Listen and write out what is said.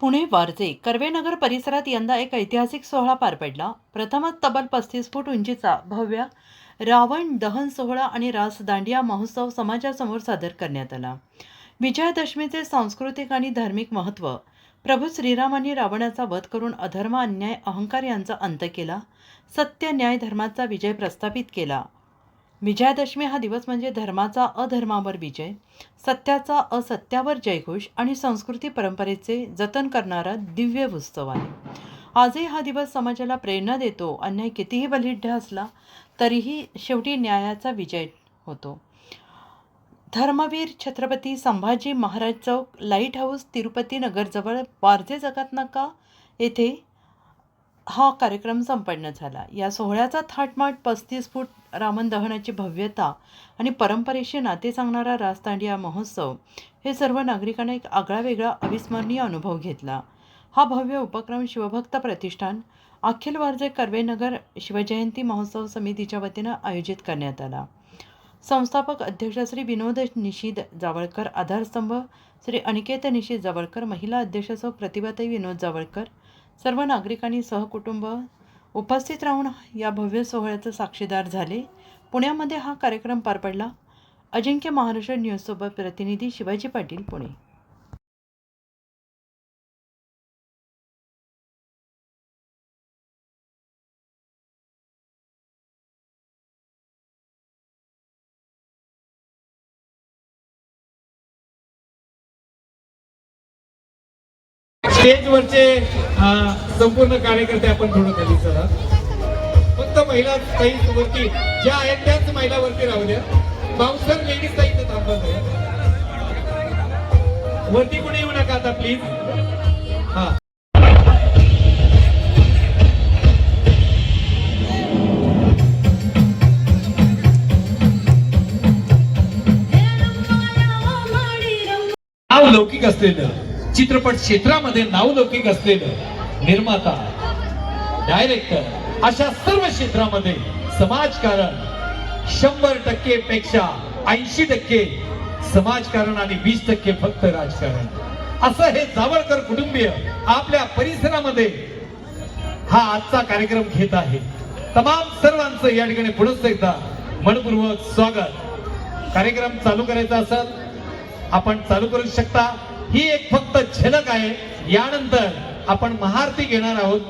पुणे वारजे कर्वेनगर परिसरात यंदा एक ऐतिहासिक सोहळा पार पडला. प्रथमच तब्बल पस्तीस फूट उंचीचा भव्य रावण दहन सोहळा आणि रास दांडिया महोत्सव समाजासमोर सादर करण्यात आला. विजयादशमीचे सांस्कृतिक आणि धार्मिक महत्त्व प्रभू श्रीरामांनी रावणाचा वध करून अधर्म अन्याय अहंकार यांचा अंत केला. सत्य न्याय धर्माचा विजय प्रस्थापित केला. विजयादशमी हा दिवस म्हणजे धर्माचा अधर्मावर विजय सत्याचा असत्यावर जयघोष आणि संस्कृती परंपरेचे जतन करणारा दिव्य उत्सव आहे. आजही हा दिवस समाजाला प्रेरणा देतो अन्याय कितीही बलिढ्य असला तरीही शेवटी न्यायाचा विजय होतो. धर्मवीर छत्रपती संभाजी महाराज चौक लाइट हाऊस तिरुपती नगरजवळ वारजे जगात नाका येथे हा कार्यक्रम संपन्न झाला. या सोहळ्याचा थाटमाट पस्तीस फूट रामन दहनाची भव्यता आणि परंपरेशी नाते सांगणारा राजतांडिया महोत्सव हे सर्व नागरिकांना एक आगळा वेगळा अविस्मरणीय अनुभव घेतला. हा भव्य उपक्रम शिवभक्त प्रतिष्ठान अखिल वारजे कर्वेनगर शिवजयंती महोत्सव समितीच्या वतीनं आयोजित करण्यात आला. संस्थापक अध्यक्ष श्री विनोद निशिद जावळकर आधारस्तंभ श्री अनिकेत निशीद जावळकर महिला अध्यक्ष सौ प्रतिभाताई विनोद जावळकर सर्व नागरिकांनी सहकुटुंब उपस्थित राहून या भव्य सोहळ्याचं साक्षीदार झाले. पुण्यामध्ये हा कार्यक्रम पार पडला. अजिंक्य महाराष्ट्र न्यूजसोबत प्रतिनिधी शिवाजी पाटील पुणे. स्टेजवरचे संपूर्ण कार्यकर्ते आपण थोडं खाली चला फक्त महिला काही वरती ज्या आहेत त्याच महिला वरती राहू द्या. बाउन्सर लेडीज थांबत आहे. वरती कुणी येऊ नका आता प्लीज हा लौकिक असलेलं. चित्रपट क्षेत्रामध्ये नावलौकिक असलेलं निर्माता डायरेक्टर अशा सर्व क्षेत्रामध्ये समाजकारण शंभर टक्के पेक्षा ऐंशी टक्के समाजकारण आणि वीस टक्के फक्त राजकारण. असं हे जावळकर कुटुंबीय आपल्या परिसरामध्ये हा आजचा कार्यक्रम घेत आहे. तमाम सर्वांचं या ठिकाणी पुढच एकदा मनपूर्वक स्वागत. कार्यक्रम चालू करायचा असेल आपण चालू करू शकता. ही एक फक्त झलक आहे. यानंतर आपण महाआरती घेणार आहोत.